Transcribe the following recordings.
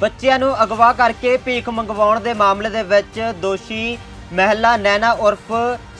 ਬੱਚਿਆਂ ਨੂੰ ਅਗਵਾ ਕਰਕੇ ਭੀਖ ਮੰਗਵਾਉਣ ਦੇ ਮਾਮਲੇ ਦੇ ਵਿੱਚ ਦੋਸ਼ੀ ਮਹਿਲਾ ਨੈਨਾ ਉਰਫ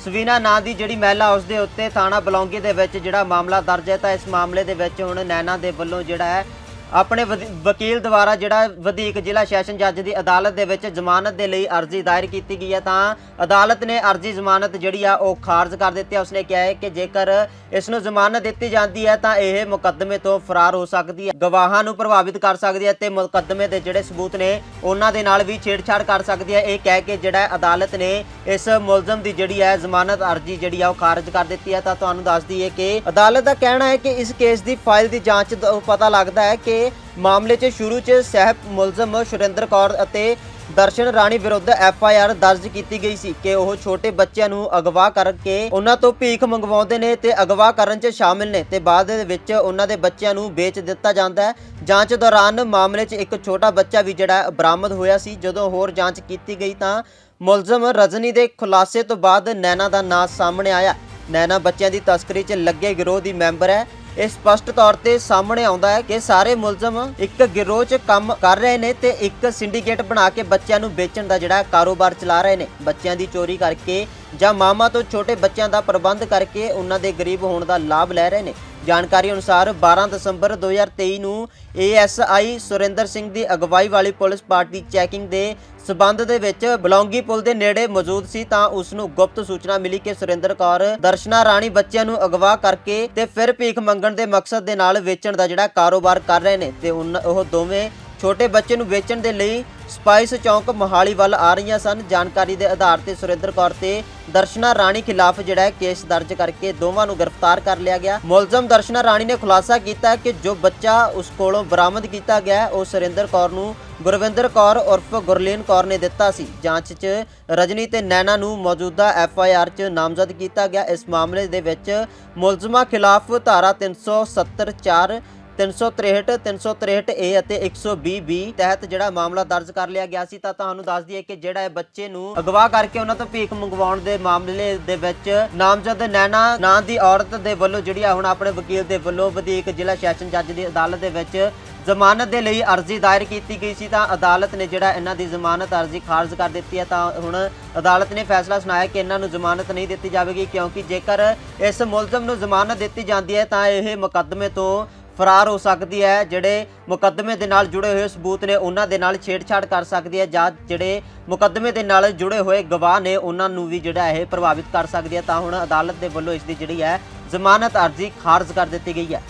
ਸਵੀਨਾ ਨਾਂ ਦੀ ਜਿਹੜੀ ਮਹਿਲਾ ਉਸ ਦੇ ਉੱਤੇ ਥਾਣਾ ਬਲੌਂਗੀ ਦੇ ਵਿੱਚ ਜਿਹੜਾ ਮਾਮਲਾ ਦਰਜ ਹੈ ਤਾਂ ਇਸ ਮਾਮਲੇ ਦੇ ਵਿੱਚ ਹੁਣ ਨੈਨਾ ਦੇ ਵੱਲੋਂ ਜਿਹੜਾ ਹੈ ਆਪਣੇ ਵਦੀ- ਵਕੀਲ ਦੁਆਰਾ ਜਿਹੜਾ ਵਧੀਕ ਜ਼ਿਲ੍ਹਾ ਸੈਸ਼ਨ ਜੱਜ ਦੀ ਅਦਾਲਤ ਦੇ ਵਿੱਚ ਜ਼ਮਾਨਤ ਦੇ ਲਈ ਅਰਜ਼ੀ ਦਾਇਰ ਕੀਤੀ ਗਈ ਹੈ, ਤਾਂ ਅਦਾਲਤ ਨੇ ਅਰਜ਼ੀ ਜ਼ਮਾਨਤ ਜਿਹੜੀ ਆ ਉਹ ਖਾਰਜ ਕਰ ਦਿੱਤੀ ਹੈ। ਉਸਨੇ ਕਿਹਾ ਹੈ ਕਿ ਜੇਕਰ ਇਸ ਨੂੰ ਜ਼ਮਾਨਤ ਦਿੱਤੀ ਜਾਂਦੀ ਹੈ, ਤਾਂ ਇਹ ਮੁਕੱਦਮੇ ਤੋਂ ਫਰਾਰ ਹੋ ਸਕਦੀ ਹੈ, ਗਵਾਹਾਂ ਨੂੰ ਪ੍ਰਭਾਵਿਤ ਕਰ ਸਕਦੀ ਹੈ ਤੇ ਮੁਕੱਦਮੇ ਦੇ ਜਿਹੜੇ ਸਬੂਤ ਨੇ, ਉਹਨਾਂ ਦੇ ਨਾਲ ਵੀ ਛੇੜਛਾੜ ਕਰ ਸਕਦੀ ਹੈ। ਇਹ ਕਹਿ ਕੇ ਜਿਹੜਾ ਅਦਾਲਤ ਨੇ ਇਸ ਮੁਲਜ਼ਮ ਦੀ ਜਿਹੜੀ ਹੈ ਜ਼ਮਾਨਤ ਅਰਜ਼ੀ ਜਿਹੜੀ ਆ ਉਹ ਖਾਰਜ ਕਰ ਦਿੱਤੀ ਹੈ। ਤਾਂ ਤੁਹਾਨੂੰ ਦੱਸ ਦਈਏ ਕਿ ਅਦਾਲਤ ਦਾ ਕਹਿਣਾ ਹੈ ਕਿ ਇਸ ਕੇਸ ਦੀ ਫਾਈਲ ਦੀ ਜਾਂਚ ਤੋਂ ਪਤਾ ਲੱਗਦਾ ਹੈ ਕਿ ਮਾਮਲੇ 'ਚ ਸ਼ੁਰੂ 'ਚ ਸਹਿਬ ਮੁਲਜ਼ਮ ਸੁਰਿੰਦਰ ਕੌਰ ਅਤੇ ਦਰਸ਼ਨ ਰਾਣੀ ਵਿਰੁੱਧ ਐਫ ਆਈ ਆਰ ਦਰਜ ਕੀਤੀ ਗਈ ਸੀ ਕਿ ਉਹ ਛੋਟੇ ਬੱਚਿਆਂ ਨੂੰ ਅਗਵਾ ਕਰਕੇ ਉਹਨਾਂ ਤੋਂ ਭੀਖ ਮੰਗਵਾਉਂਦੇ ਨੇ ਤੇ ਅਗਵਾ ਕਰਨ 'ਚ ਸ਼ਾਮਿਲ ਨੇ ਤੇ ਬਾਅਦ ਦੇ ਵਿੱਚ ਉਹਨਾਂ ਦੇ ਬੱਚਿਆਂ ਨੂੰ ਵੇਚ ਦਿੱਤਾ ਜਾਂਦਾ ਹੈ। ਜਾਂਚ ਦੌਰਾਨ ਮਾਮਲੇ 'ਚ ਇੱਕ ਛੋਟਾ ਬੱਚਾ ਵੀ ਜਿਹੜਾ ਬਰਾਮਦ ਹੋਇਆ ਸੀ। ਜਦੋਂ ਹੋਰ ਜਾਂਚ ਕੀਤੀ ਗਈ ਤਾਂ ਮੁਲਜ਼ਮ ਰਜਨੀ ਦੇ ਖੁਲਾਸੇ ਤੋਂ ਬਾਅਦ ਨੈਨਾ ਦਾ ਨਾਂ ਸਾਹਮਣੇ ਆਇਆ। ਨੈਨਾ ਬੱਚਿਆਂ ਦੀ ਤਸਕਰੀ 'ਚ ਲੱਗੇ ਗਿਰੋਹ ਦੀ ਮੈਂਬਰ ਹੈ। ਇਹ ਸਪਸ਼ਟ ਤੌਰ ਤੇ ਸਾਹਮਣੇ ਆਉਂਦਾ ਹੈ ਕਿ ਸਾਰੇ ਮੁਲਜ਼ਮ ਇੱਕ ਗਿਰੋਹ 'ਚ ਕੰਮ ਕਰ ਰਹੇ ਨੇ ਤੇ ਇੱਕ ਸਿੰਡੀਕੇਟ ਬਣਾ ਕੇ ਬੱਚਿਆਂ ਨੂੰ ਵੇਚਣ ਦਾ ਜਿਹੜਾ ਕਾਰੋਬਾਰ ਚਲਾ ਰਹੇ ਨੇ। ਬੱਚਿਆਂ ਦੀ ਚੋਰੀ ਕਰਕੇ ਜਾਂ ਮਾਮਾ ਤੋਂ ਛੋਟੇ ਬੱਚਿਆਂ ਦਾ ਪ੍ਰਬੰਧ ਕਰਕੇ ਉਹਨਾਂ ਦੇ ਗਰੀਬ ਹੋਣ ਦਾ ਲਾਭ ਲੈ ਰਹੇ ਨੇ। ਜਾਣਕਾਰੀ ਅਨੁਸਾਰ 12 ਦਸੰਬਰ 2023 ਨੂੰ ਏਐਸਆਈ ਸੁਰਿੰਦਰ ਸਿੰਘ ਦੀ ਅਗਵਾਈ ਵਾਲੀ ਪੁਲਿਸ ਪਾਰਟੀ ਚੈਕਿੰਗ ਦੇ ਸਬੰਧ ਦੇ ਵਿੱਚ ਬਲੌਂਗੀ ਪੁਲ ਦੇ ਨੇੜੇ ਮੌਜੂਦ ਸੀ ਤਾਂ ਉਸ ਨੂੰ ਗੁਪਤ ਸੂਚਨਾ ਮਿਲੀ ਕਿ ਸੁਰਿੰਦਰ ਕੌਰ, ਦਰਸ਼ਨਾ ਰਾਣੀ ਬੱਚਿਆਂ ਨੂੰ ਅਗਵਾ ਕਰਕੇ ਤੇ ਫਿਰ ਭੀਖ ਮੰਗਣ ਦੇ ਮਕਸਦ ਦੇ ਨਾਲ ਵੇਚਣ ਦਾ ਜਿਹੜਾ ਕਾਰੋਬਾਰ ਕਰ ਰਹੇ ਨੇ ਤੇ ਉਨ- ਉਹ ਦੋਵੇਂ ਛੋਟੇ ਬੱਚੇ ਨੂੰ ਵੇਚਣ ਦੇ ਲਈ ਸਪਾਈਸ ਚੌਂਕ ਮੋਹਾਲੀ ਵੱਲ ਆ ਰਹੀਆਂ ਸਨ। ਜਾਣਕਾਰੀ ਦੇ ਆਧਾਰ ਤੇ ਸੁਰਿੰਦਰ ਕੌਰ ਤੇ ਦਰਸ਼ਨਾ ਰਾਣੀ ਖਿਲਾਫ ਜਿਹੜਾ ਕੇਸ ਦਰਜ ਕਰਕੇ ਦੋਵਾਂ ਨੂੰ ਗ੍ਰਿਫਤਾਰ ਕਰ ਲਿਆ ਗਿਆ। ਮੁਲਜ਼ਮ ਦਰਸ਼ਨਾ ਰਾਣੀ ਨੇ ਖੁਲਾਸਾ ਕੀਤਾ ਕਿ ਜੋ ਬੱਚਾ ਉਸ ਕੋਲੋਂ ਬਰਾਮਦ ਕੀਤਾ ਗਿਆ ਉਹ ਸੁਰਿੰਦਰ ਕੌਰ ਨੂੰ ਗੁਰਵਿੰਦਰ ਕੌਰ ਉਰਫ ਗੁਰਲੀਨ ਕੌਰ ਨੇ ਦਿੱਤਾ ਸੀ। ਜਾਂਚ 'ਚ ਰਜਨੀ ਤੇ ਨੈਣਾ ਨੂੰ ਮੌਜੂਦਾ ਐਫ ਆਈ ਆਰ 'ਚ ਨਾਮਜ਼ਦ ਕੀਤਾ ਗਿਆ। ਇਸ ਮਾਮਲੇ ਦੇ ਵਿੱਚ ਮੁਲਜ਼ਮਾਂ ਖਿਲਾਫ ਧਾਰਾ 370 4 363 363 ਏ ਅਤੇ 120 ਬੀ ਤਹਿਤ ਜਿਹੜਾ ਮਾਮਲਾ ਦਰਜ ਕਰ ਲਿਆ ਗਿਆ ਸੀ ਤਾਂ ਤੁਹਾਨੂੰ ਦੱਸ ਦਈਏ ਕਿ ਜਿਹੜਾ ਇਹ ਬੱਚੇ ਨੂੰ ਅਗਵਾ ਕਰਕੇ ਉਹਨਾਂ ਤੋਂ ਭੀਖ ਮੰਗਵਾਉਣ ਦੇ ਮਾਮਲੇ ਦੇ ਵਿੱਚ ਨਾਮਜ਼ਦ ਨੈਣਾ ਨਾਂ ਦੀ ਔਰਤ ਦੇ ਵੱਲੋਂ ਜਿਹੜੀ ਆ ਹੁਣ ਆਪਣੇ ਵਕੀਲ ਦੇ ਵੱਲੋਂ ਵਧੀਕ ਜ਼ਿਲ੍ਹਾ ਸੈਸ਼ਨ ਜੱਜ ਦੀ ਅਦਾਲਤ ਦੇ ਵਿੱਚ ਜ਼ਮਾਨਤ ਦੇ ਲਈ ਅਰਜ਼ੀ ਦਾਇਰ ਕੀਤੀ ਗਈ ਸੀ ਤਾਂ ਅਦਾਲਤ ਨੇ ਜਿਹੜਾ ਇਹਨਾਂ ਦੀ ਜ਼ਮਾਨਤ ਅਰਜ਼ੀ ਖਾਰਜ ਕਰ ਦਿੱਤੀ ਹੈ ਤਾਂ ਹੁਣ ਅਦਾਲਤ ਨੇ ਫੈਸਲਾ ਸੁਣਾਇਆ ਕਿ ਇਹਨਾਂ ਨੂੰ ਜ਼ਮਾਨਤ ਨਹੀਂ ਦਿੱਤੀ ਜਾਵੇਗੀ ਕਿਉਂਕਿ ਜੇਕਰ ਇਸ ਮੁਲਜ਼ਮ ਨੂੰ ਜ਼ਮਾਨਤ ਦਿੱਤੀ ਜਾਂਦੀ ਹੈ ਤਾਂ ਇਹ ਮੁਕੱਦਮੇ ਤੋਂ ਫਰਾਰ ਹੋ ਸਕਦੀ ਹੈ, ਜਿਹੜੇ ਮੁਕੱਦਮੇ ਦੇ ਨਾਲ ਜੁੜੇ ਹੋਏ ਸਬੂਤ ਨੇ, ਉਹਨਾਂ ਦੇ ਨਾਲ ਛੇੜਛਾੜ ਕਰ ਸਕਦੀ ਹੈ ਜਾਂ ਜਿਹੜੇ ਮੁਕੱਦਮੇ ਦੇ ਨਾਲ ਜੁੜੇ ਹੋਏ ਗਵਾਹ ਨੇ, ਉਹਨਾਂ ਨੂੰ ਵੀ ਜਿਹੜਾ ਇਹ ਪ੍ਰਭਾਵਿਤ ਕਰ ਸਕਦੀ ਹੈ। ਤਾਂ ਹੁਣ ਅਦਾਲਤ ਦੇ ਵੱਲੋਂ ਇਸ ਦੀ ਜਿਹੜੀ ਹੈ ਜ਼ਮਾਨਤ ਅਰਜ਼ੀ ਖਾਰਜ ਕਰ ਦਿੱਤੀ ਗਈ ਹੈ।